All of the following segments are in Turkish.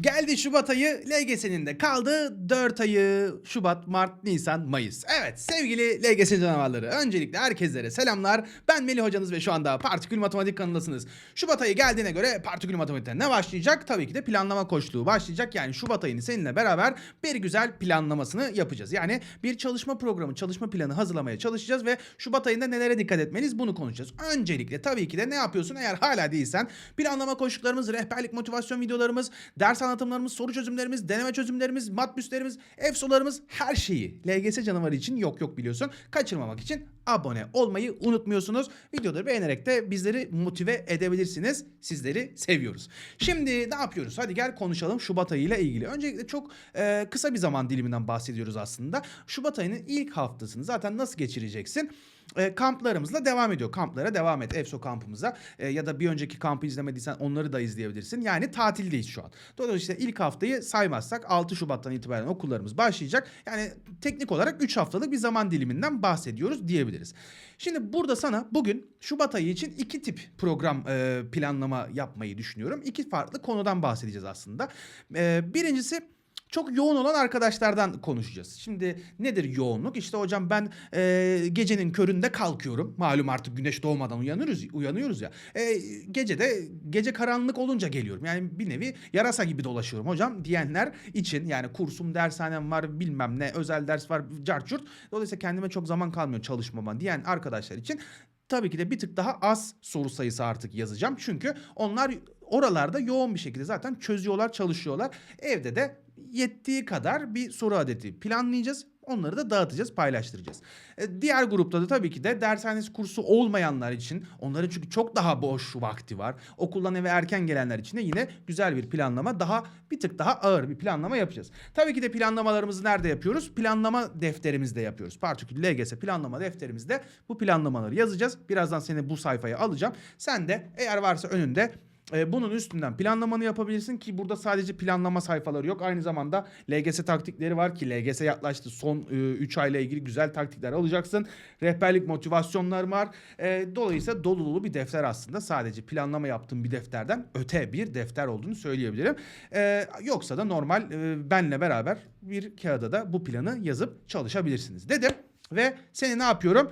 Geldi Şubat ayı, LGS'nin de kaldı 4 ayı Şubat, Mart, Nisan, Mayıs. Evet sevgili LGS canavarları öncelikle herkeslere selamlar. Ben Melih hocanız ve şu anda Partikül Matematik kanalındasınız. Şubat ayı geldiğine göre Partikül Matematik'te ne başlayacak? Tabii ki de planlama koçluğu başlayacak. Yani Şubat ayını seninle beraber bir güzel planlamasını yapacağız. Yani bir çalışma programı, çalışma planı hazırlamaya çalışacağız ve Şubat ayında nelere dikkat etmeliyiz bunu konuşacağız. Öncelikle tabii ki de ne yapıyorsun eğer hala değilsen planlama koşullarımız, rehberlik motivasyon videolarımız, ders anlatımlarımız, soru çözümlerimiz, deneme çözümlerimiz, matbüslerimiz, EFSO'larımız her şeyi LGS canavarı için yok yok biliyorsun. Kaçırmamak için abone olmayı unutmuyorsunuz. Videoları beğenerek de bizleri motive edebilirsiniz. Sizleri seviyoruz. Şimdi ne yapıyoruz? Hadi gel konuşalım Şubat ayı ile ilgili. Öncelikle çok e, kısa bir zaman diliminden bahsediyoruz aslında. Şubat ayının ilk haftasını zaten nasıl geçireceksin? E, kamplarımızla devam ediyor. Kamplara devam et. EFSO kampımıza e, ya da bir önceki kampı izlemediysen onları da izleyebilirsin. Yani tatildeyiz şu an. Dolayısıyla ilk haftayı saymazsak 6 Şubat'tan itibaren okullarımız başlayacak. Yani teknik olarak 3 haftalık bir zaman diliminden bahsediyoruz diyebiliriz. Şimdi burada sana bugün Şubat ayı için iki tip program e, planlama yapmayı düşünüyorum. İki farklı konudan bahsedeceğiz aslında. E, birincisi çok yoğun olan arkadaşlardan konuşacağız. Şimdi nedir yoğunluk? İşte hocam ben e, gecenin köründe kalkıyorum. Malum artık güneş doğmadan uyanıyoruz, uyanıyoruz ya. E, gece de gece karanlık olunca geliyorum. Yani bir nevi yarasa gibi dolaşıyorum hocam diyenler için yani kursum, dershanem var, bilmem ne, özel ders var, carçurt. Dolayısıyla kendime çok zaman kalmıyor çalışmama diyen arkadaşlar için tabii ki de bir tık daha az soru sayısı artık yazacağım. Çünkü onlar oralarda yoğun bir şekilde zaten çözüyorlar, çalışıyorlar. Evde de yettiği kadar bir soru adeti planlayacağız. Onları da dağıtacağız, paylaştıracağız. E, diğer grupta da tabii ki de dershanesi kursu olmayanlar için, onların çünkü çok daha boş vakti var. Okuldan eve erken gelenler için de yine güzel bir planlama, daha bir tık daha ağır bir planlama yapacağız. Tabii ki de planlamalarımızı nerede yapıyoruz? Planlama defterimizde yapıyoruz. Partikül LGS planlama defterimizde bu planlamaları yazacağız. Birazdan seni bu sayfaya alacağım. Sen de eğer varsa önünde e, bunun üstünden planlamanı yapabilirsin ki burada sadece planlama sayfaları yok. Aynı zamanda LGS taktikleri var ki LGS yaklaştı. Son 3 ayla ilgili güzel taktikler alacaksın. Rehberlik motivasyonlar var. E, dolayısıyla dolu dolu bir defter aslında. Sadece planlama yaptığım bir defterden öte bir defter olduğunu söyleyebilirim. E, yoksa da normal e, benle beraber bir kağıda da bu planı yazıp çalışabilirsiniz dedim. Ve seni ne yapıyorum?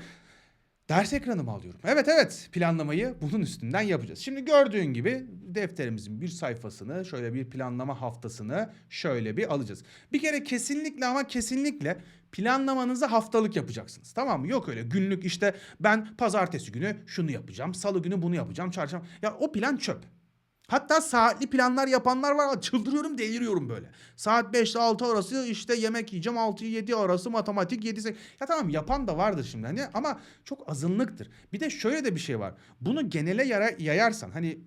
Ders ekranımı alıyorum. Evet evet planlamayı bunun üstünden yapacağız. Şimdi gördüğün gibi defterimizin bir sayfasını şöyle bir planlama haftasını şöyle bir alacağız. Bir kere kesinlikle ama kesinlikle planlamanızı haftalık yapacaksınız. Tamam mı? Yok öyle günlük işte ben pazartesi günü şunu yapacağım. Salı günü bunu yapacağım. Çarşamba. Ya o plan çöp. Hatta saatli planlar yapanlar var. Çıldırıyorum deliriyorum böyle. Saat 5 ile 6 arası işte yemek yiyeceğim. 6 7 arası matematik 7 8. Ya tamam yapan da vardır şimdi hani ama çok azınlıktır. Bir de şöyle de bir şey var. Bunu genele yara, yayarsan hani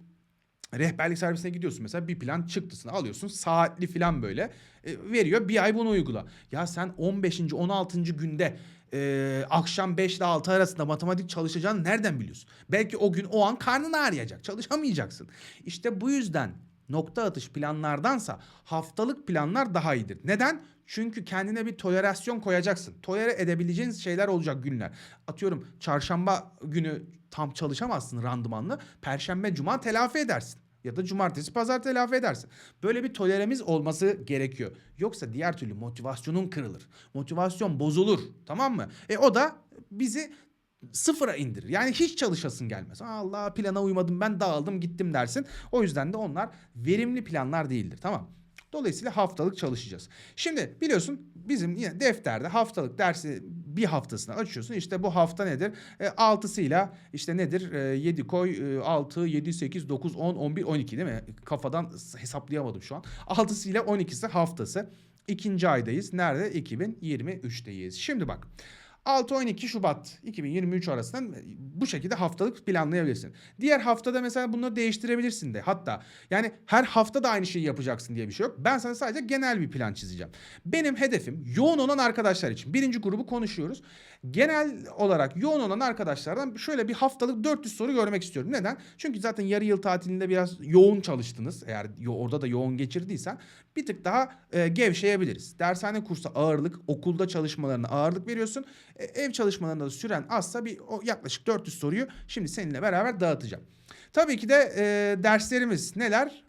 rehberlik servisine gidiyorsun mesela bir plan çıktısını alıyorsun saatli falan böyle e, veriyor bir ay bunu uygula. Ya sen 15. 16. günde e, akşam 5 ile 6 arasında matematik çalışacağını nereden biliyorsun? Belki o gün o an karnın ağrıyacak çalışamayacaksın. İşte bu yüzden nokta atış planlardansa haftalık planlar daha iyidir. Neden? Çünkü kendine bir tolerasyon koyacaksın. Tolere edebileceğiniz şeyler olacak günler. Atıyorum çarşamba günü tam çalışamazsın randımanlı. Perşembe, cuma telafi edersin. Ya da cumartesi, pazar telafi edersin. Böyle bir toleremiz olması gerekiyor. Yoksa diğer türlü motivasyonun kırılır. Motivasyon bozulur. Tamam mı? E o da bizi sıfıra indirir. Yani hiç çalışasın gelmez. Allah plana uymadım ben dağıldım gittim dersin. O yüzden de onlar verimli planlar değildir. Tamam Dolayısıyla haftalık çalışacağız. Şimdi biliyorsun bizim yine defterde haftalık dersi bir haftasını açıyorsun. İşte bu hafta nedir? E, 6'sıyla işte nedir? E, 7 koy e, 6, 7, 8, 9, 10, 11, 12 değil mi? Kafadan hesaplayamadım şu an. 6'sı ile 12'si haftası. İkinci aydayız. Nerede? 2023'teyiz. Şimdi bak. 6-12 Şubat 2023 arasından bu şekilde haftalık planlayabilirsin. Diğer haftada mesela bunu değiştirebilirsin de. Hatta yani her hafta da aynı şeyi yapacaksın diye bir şey yok. Ben sana sadece genel bir plan çizeceğim. Benim hedefim yoğun olan arkadaşlar için. Birinci grubu konuşuyoruz. Genel olarak yoğun olan arkadaşlardan şöyle bir haftalık 400 soru görmek istiyorum. Neden? Çünkü zaten yarı yıl tatilinde biraz yoğun çalıştınız. Eğer orada da yoğun geçirdiysen bir tık daha e, gevşeyebiliriz. Dershane kursu ağırlık, okulda çalışmalarına ağırlık veriyorsun. E, ev çalışmalarında da süren azsa bir o yaklaşık 400 soruyu şimdi seninle beraber dağıtacağım. Tabii ki de e, derslerimiz neler?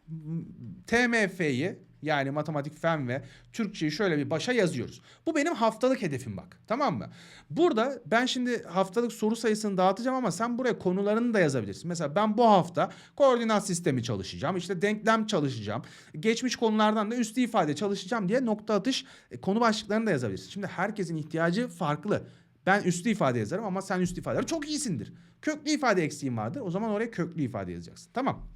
TMF'yi yani matematik, fen ve Türkçeyi şöyle bir başa yazıyoruz. Bu benim haftalık hedefim bak. Tamam mı? Burada ben şimdi haftalık soru sayısını dağıtacağım ama sen buraya konularını da yazabilirsin. Mesela ben bu hafta koordinat sistemi çalışacağım. işte denklem çalışacağım. Geçmiş konulardan da üstü ifade çalışacağım diye nokta atış e, konu başlıklarını da yazabilirsin. Şimdi herkesin ihtiyacı farklı. Ben üstü ifade yazarım ama sen üstü ifadeleri çok iyisindir. Köklü ifade eksiğin vardır. O zaman oraya köklü ifade yazacaksın. Tamam.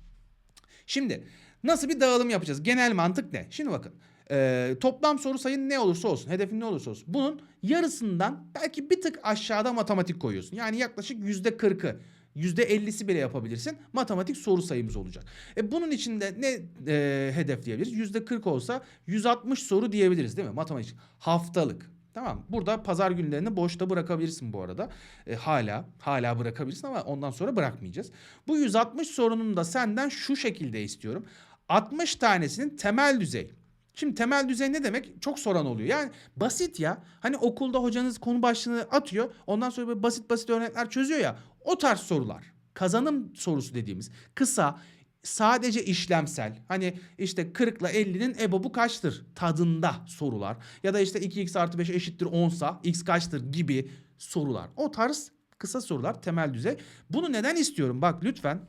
Şimdi nasıl bir dağılım yapacağız? Genel mantık ne? Şimdi bakın. Ee, toplam soru sayın ne olursa olsun, hedefin ne olursa olsun. Bunun yarısından belki bir tık aşağıda matematik koyuyorsun. Yani yaklaşık yüzde kırkı, yüzde ellisi bile yapabilirsin. Matematik soru sayımız olacak. E bunun içinde ne e, hedefleyebiliriz? Yüzde kırk olsa 160 soru diyebiliriz değil mi? Matematik haftalık. Tamam. Burada pazar günlerini boşta bırakabilirsin bu arada. E, hala hala bırakabilirsin ama ondan sonra bırakmayacağız. Bu 160 sorunun da senden şu şekilde istiyorum. 60 tanesinin temel düzey. Şimdi temel düzey ne demek? Çok soran oluyor. Yani basit ya. Hani okulda hocanız konu başlığını atıyor. Ondan sonra böyle basit basit örnekler çözüyor ya. O tarz sorular. Kazanım sorusu dediğimiz kısa sadece işlemsel. Hani işte 40 ile 50'nin ebobu kaçtır tadında sorular. Ya da işte 2x artı 5 eşittir 10 sa x kaçtır gibi sorular. O tarz kısa sorular temel düzey. Bunu neden istiyorum? Bak lütfen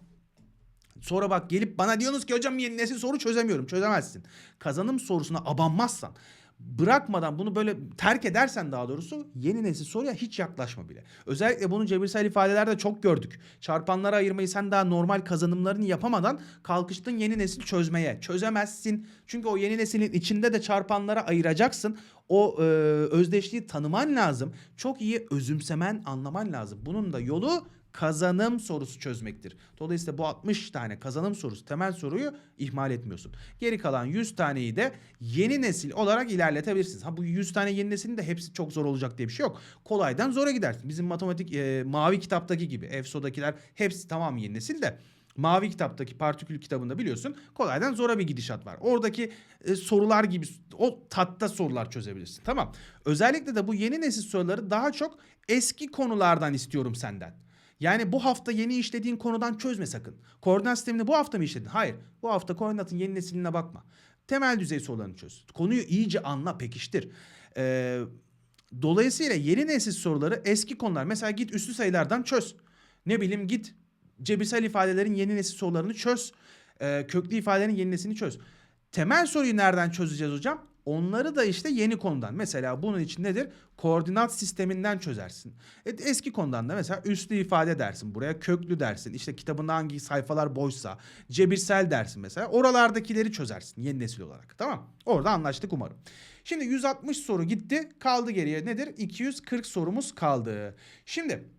Sonra bak gelip bana diyorsunuz ki hocam yeni nesil soru çözemiyorum. Çözemezsin. Kazanım sorusuna abanmazsan bırakmadan bunu böyle terk edersen daha doğrusu yeni nesil soruya hiç yaklaşma bile. Özellikle bunu cebirsel ifadelerde çok gördük. Çarpanlara ayırmayı sen daha normal kazanımlarını yapamadan kalkıştın yeni nesil çözmeye. Çözemezsin. Çünkü o yeni neslin içinde de çarpanlara ayıracaksın. O e, özdeşliği tanıman lazım. Çok iyi özümsemen, anlaman lazım. Bunun da yolu kazanım sorusu çözmektir. Dolayısıyla bu 60 tane kazanım sorusu temel soruyu ihmal etmiyorsun. Geri kalan 100 taneyi de yeni nesil olarak ilerletebilirsiniz. Ha bu 100 tane yeni neslin de hepsi çok zor olacak diye bir şey yok. Kolaydan zora gidersin. Bizim matematik e, mavi kitaptaki gibi EFSO'dakiler hepsi tamam yeni nesil de Mavi kitaptaki partikül kitabında biliyorsun kolaydan zora bir gidişat var. Oradaki e, sorular gibi o tatta sorular çözebilirsin. Tamam. Özellikle de bu yeni nesil soruları daha çok eski konulardan istiyorum senden. Yani bu hafta yeni işlediğin konudan çözme sakın. Koordinat sistemini bu hafta mı işledin? Hayır. Bu hafta koordinatın yeni nesiline bakma. Temel düzey sorularını çöz. Konuyu iyice anla, pekiştir. Ee, dolayısıyla yeni nesil soruları eski konular. Mesela git üslü sayılardan çöz. Ne bileyim git cebirsel ifadelerin yeni nesil sorularını çöz. Ee, köklü ifadelerin yeni neslini çöz. Temel soruyu nereden çözeceğiz hocam? Onları da işte yeni konudan. Mesela bunun için nedir? Koordinat sisteminden çözersin. E, eski konudan da mesela üslü ifade dersin. Buraya köklü dersin. İşte kitabında hangi sayfalar boşsa cebirsel dersin mesela. Oralardakileri çözersin yeni nesil olarak. Tamam? Orada anlaştık umarım. Şimdi 160 soru gitti. Kaldı geriye nedir? 240 sorumuz kaldı. Şimdi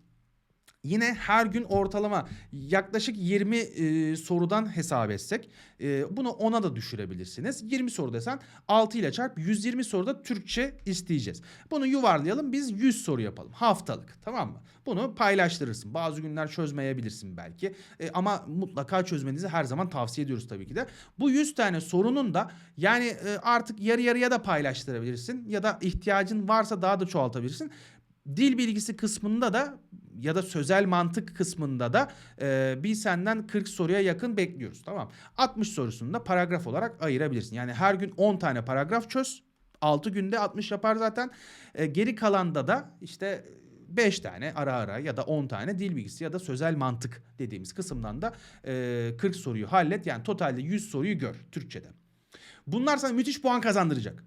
Yine her gün ortalama yaklaşık 20 e, sorudan hesap etsek e, bunu 10'a da düşürebilirsiniz. 20 soru desen 6 ile çarp 120 soruda Türkçe isteyeceğiz. Bunu yuvarlayalım biz 100 soru yapalım haftalık tamam mı? Bunu paylaştırırsın. Bazı günler çözmeyebilirsin belki e, ama mutlaka çözmenizi her zaman tavsiye ediyoruz tabii ki de. Bu 100 tane sorunun da yani e, artık yarı yarıya da paylaştırabilirsin ya da ihtiyacın varsa daha da çoğaltabilirsin. Dil bilgisi kısmında da ya da sözel mantık kısmında da e, bir senden 40 soruya yakın bekliyoruz. Tamam. 60 sorusunu da paragraf olarak ayırabilirsin. Yani her gün 10 tane paragraf çöz. 6 günde 60 yapar zaten. E, geri kalanda da işte 5 tane ara ara ya da 10 tane dil bilgisi ya da sözel mantık dediğimiz kısımdan da e, 40 soruyu hallet. Yani totalde 100 soruyu gör Türkçe'de. Bunlar sana müthiş puan kazandıracak.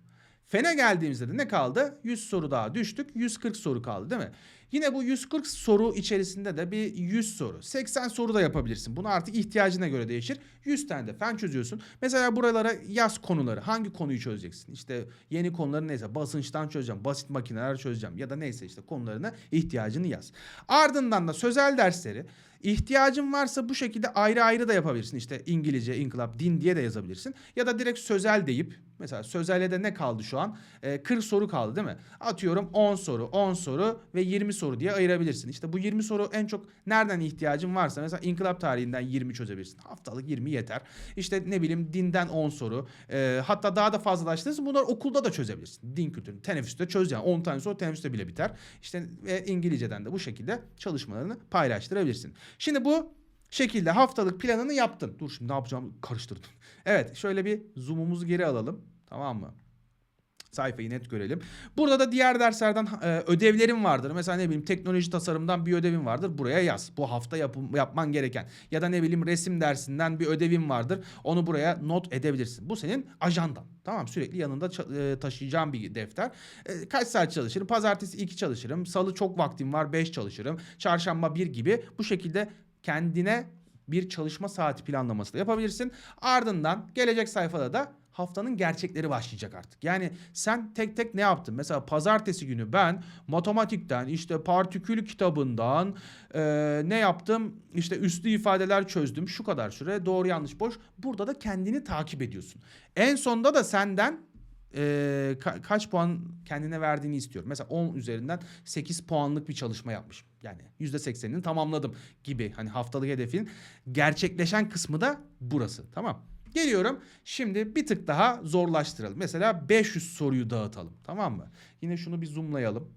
Fene geldiğimizde de ne kaldı? 100 soru daha düştük. 140 soru kaldı değil mi? Yine bu 140 soru içerisinde de bir 100 soru. 80 soru da yapabilirsin. Bunu artık ihtiyacına göre değişir. 100 tane de fen çözüyorsun. Mesela buralara yaz konuları. Hangi konuyu çözeceksin? İşte yeni konuları neyse basınçtan çözeceğim. Basit makineler çözeceğim. Ya da neyse işte konularına ihtiyacını yaz. Ardından da sözel dersleri. İhtiyacın varsa bu şekilde ayrı ayrı da yapabilirsin. İşte İngilizce, inkılap, din diye de yazabilirsin. Ya da direkt sözel deyip mesela sözelde de ne kaldı şu an? Ee, 40 soru kaldı değil mi? Atıyorum 10 soru, 10 soru ve 20 soru diye ayırabilirsin. İşte bu 20 soru en çok nereden ihtiyacın varsa mesela inkılap tarihinden 20 çözebilirsin. Haftalık 20 yeter. İşte ne bileyim dinden 10 soru. Ee, hatta daha da fazlalaştırırsın. Bunları okulda da çözebilirsin. Din kültürünü teneffüste çöz yani. 10 tane soru teneffüste bile biter. İşte ve İngilizceden de bu şekilde çalışmalarını paylaştırabilirsin. Şimdi bu şekilde haftalık planını yaptın. Dur şimdi ne yapacağımı karıştırdım. Evet şöyle bir zoom'umuzu geri alalım. Tamam mı? Sayfayı net görelim. Burada da diğer derslerden e, ödevlerim vardır. Mesela ne bileyim teknoloji tasarımdan bir ödevim vardır. Buraya yaz. Bu hafta yapım, yapman gereken. Ya da ne bileyim resim dersinden bir ödevim vardır. Onu buraya not edebilirsin. Bu senin ajandan. Tamam sürekli yanında e, taşıyacağın bir defter. E, kaç saat çalışırım? Pazartesi 2 çalışırım. Salı çok vaktim var 5 çalışırım. Çarşamba 1 gibi bu şekilde kendine bir çalışma saati planlaması da yapabilirsin. Ardından gelecek sayfada da haftanın gerçekleri başlayacak artık. Yani sen tek tek ne yaptın? Mesela pazartesi günü ben matematikten işte partikül kitabından e, ne yaptım? İşte üslü ifadeler çözdüm. Şu kadar süre doğru yanlış boş. Burada da kendini takip ediyorsun. En sonda da senden e, ka- kaç puan kendine verdiğini istiyorum. Mesela 10 üzerinden 8 puanlık bir çalışma yapmışım. Yani %80'ini tamamladım gibi hani haftalık hedefin gerçekleşen kısmı da burası. Tamam. Geliyorum. Şimdi bir tık daha zorlaştıralım. Mesela 500 soruyu dağıtalım. Tamam mı? Yine şunu bir zoomlayalım.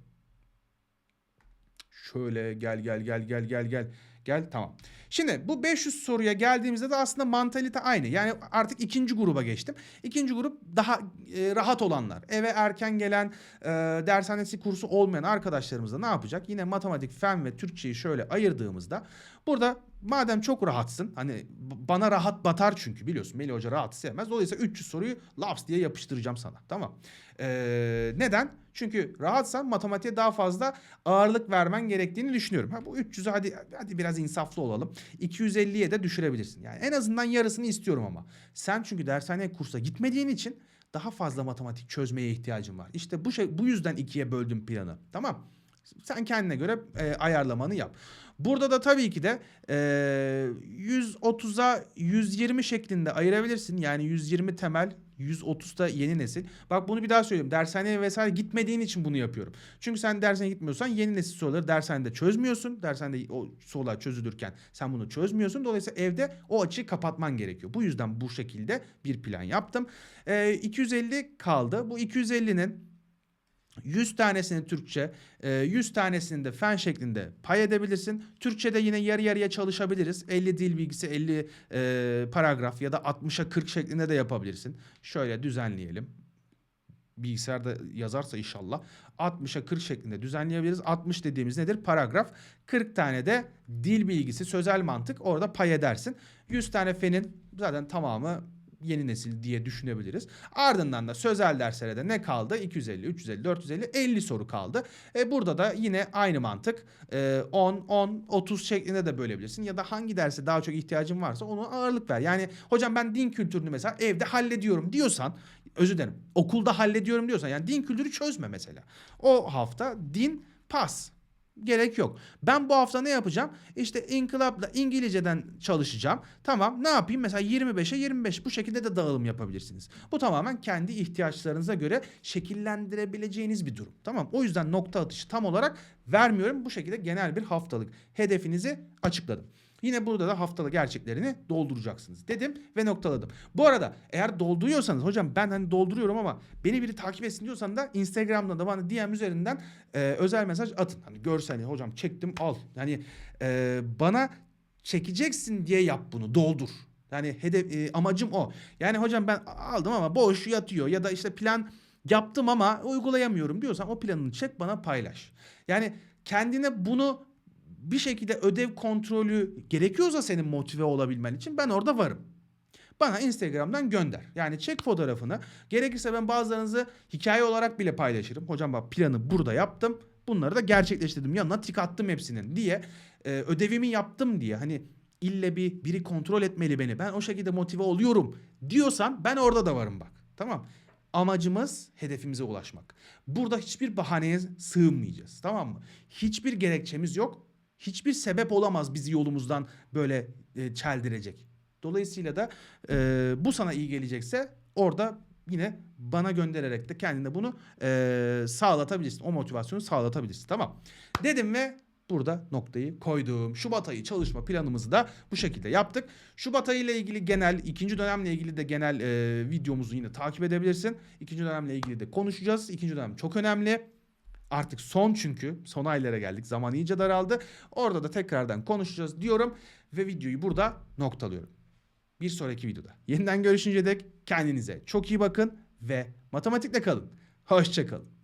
Şöyle gel gel gel gel gel gel. Gel tamam. Şimdi bu 500 soruya geldiğimizde de aslında mantalite aynı. Yani artık ikinci gruba geçtim. İkinci grup daha e, rahat olanlar. Eve erken gelen e, dershanesi kursu olmayan arkadaşlarımız da ne yapacak? Yine matematik, fen ve Türkçeyi şöyle ayırdığımızda burada madem çok rahatsın hani bana rahat batar çünkü biliyorsun Melih Hoca rahat sevmez. Dolayısıyla 300 soruyu laps diye yapıştıracağım sana tamam. Ee, neden? Çünkü rahatsan matematiğe daha fazla ağırlık vermen gerektiğini düşünüyorum. Ha bu 300'ü hadi hadi biraz insaflı olalım. 250'ye de düşürebilirsin. Yani en azından yarısını istiyorum ama. Sen çünkü dershaneye kursa gitmediğin için daha fazla matematik çözmeye ihtiyacın var. İşte bu şey bu yüzden ikiye böldüm planı. Tamam? Sen kendine göre e, ayarlamanı yap. Burada da tabii ki de e, 130'a 120 şeklinde ayırabilirsin. Yani 120 temel, 130 da yeni nesil. Bak bunu bir daha söyleyeyim. Dershaneye vesaire gitmediğin için bunu yapıyorum. Çünkü sen dershaneye gitmiyorsan yeni nesil soruları dershanede çözmüyorsun. Dershanede o sorular çözülürken sen bunu çözmüyorsun. Dolayısıyla evde o açığı kapatman gerekiyor. Bu yüzden bu şekilde bir plan yaptım. E, 250 kaldı. Bu 250'nin 100 tanesini Türkçe, e, 100 tanesini de fen şeklinde pay edebilirsin. Türkçe'de yine yarı yarıya çalışabiliriz. 50 dil bilgisi, 50 e, paragraf ya da 60'a 40 şeklinde de yapabilirsin. Şöyle düzenleyelim. Bilgisayarda yazarsa inşallah 60'a 40 şeklinde düzenleyebiliriz. 60 dediğimiz nedir? Paragraf. 40 tane de dil bilgisi, sözel mantık orada pay edersin. 100 tane fenin zaten tamamı yeni nesil diye düşünebiliriz. Ardından da sözel derslere de ne kaldı? 250, 350, 450, 50 soru kaldı. E burada da yine aynı mantık. E, 10, 10, 30 şeklinde de bölebilirsin. Ya da hangi derse daha çok ihtiyacın varsa ona ağırlık ver. Yani hocam ben din kültürünü mesela evde hallediyorum diyorsan özür dilerim okulda hallediyorum diyorsan yani din kültürü çözme mesela. O hafta din pas. Gerek yok. Ben bu hafta ne yapacağım? İşte inkılapla İngilizceden çalışacağım. Tamam ne yapayım? Mesela 25'e 25 bu şekilde de dağılım yapabilirsiniz. Bu tamamen kendi ihtiyaçlarınıza göre şekillendirebileceğiniz bir durum. Tamam o yüzden nokta atışı tam olarak vermiyorum. Bu şekilde genel bir haftalık hedefinizi açıkladım. Yine burada da haftalık gerçeklerini dolduracaksınız dedim ve noktaladım. Bu arada eğer dolduruyorsanız hocam ben hani dolduruyorum ama beni biri takip etsin diyorsan da Instagram'dan da bana DM üzerinden e, özel mesaj atın. Hani görsel hocam çektim al. Yani e, bana çekeceksin diye yap bunu doldur. Yani hedef e, amacım o. Yani hocam ben aldım ama boş yatıyor ya da işte plan yaptım ama uygulayamıyorum diyorsan o planını çek bana paylaş. Yani kendine bunu bir şekilde ödev kontrolü gerekiyorsa senin motive olabilmen için ben orada varım. Bana Instagram'dan gönder. Yani çek fotoğrafını. Gerekirse ben bazılarınızı hikaye olarak bile paylaşırım. Hocam bak planı burada yaptım. Bunları da gerçekleştirdim. Yanına tik attım hepsinin diye. e, ödevimi yaptım diye. Hani ille bir biri kontrol etmeli beni. Ben o şekilde motive oluyorum diyorsan ben orada da varım bak. Tamam. Amacımız hedefimize ulaşmak. Burada hiçbir bahaneye sığınmayacağız. Tamam mı? Hiçbir gerekçemiz yok. Hiçbir sebep olamaz bizi yolumuzdan böyle e, çeldirecek. Dolayısıyla da e, bu sana iyi gelecekse orada yine bana göndererek de kendine bunu e, sağlatabilirsin. O motivasyonu sağlatabilirsin. Tamam. Dedim ve burada noktayı koydum. Şubat ayı çalışma planımızı da bu şekilde yaptık. Şubat ayı ile ilgili genel, ikinci dönemle ilgili de genel e, videomuzu yine takip edebilirsin. İkinci dönemle ilgili de konuşacağız. İkinci dönem çok önemli. Artık son çünkü. Son aylara geldik. Zaman iyice daraldı. Orada da tekrardan konuşacağız diyorum. Ve videoyu burada noktalıyorum. Bir sonraki videoda. Yeniden görüşünce dek kendinize çok iyi bakın ve matematikle kalın. Hoşçakalın.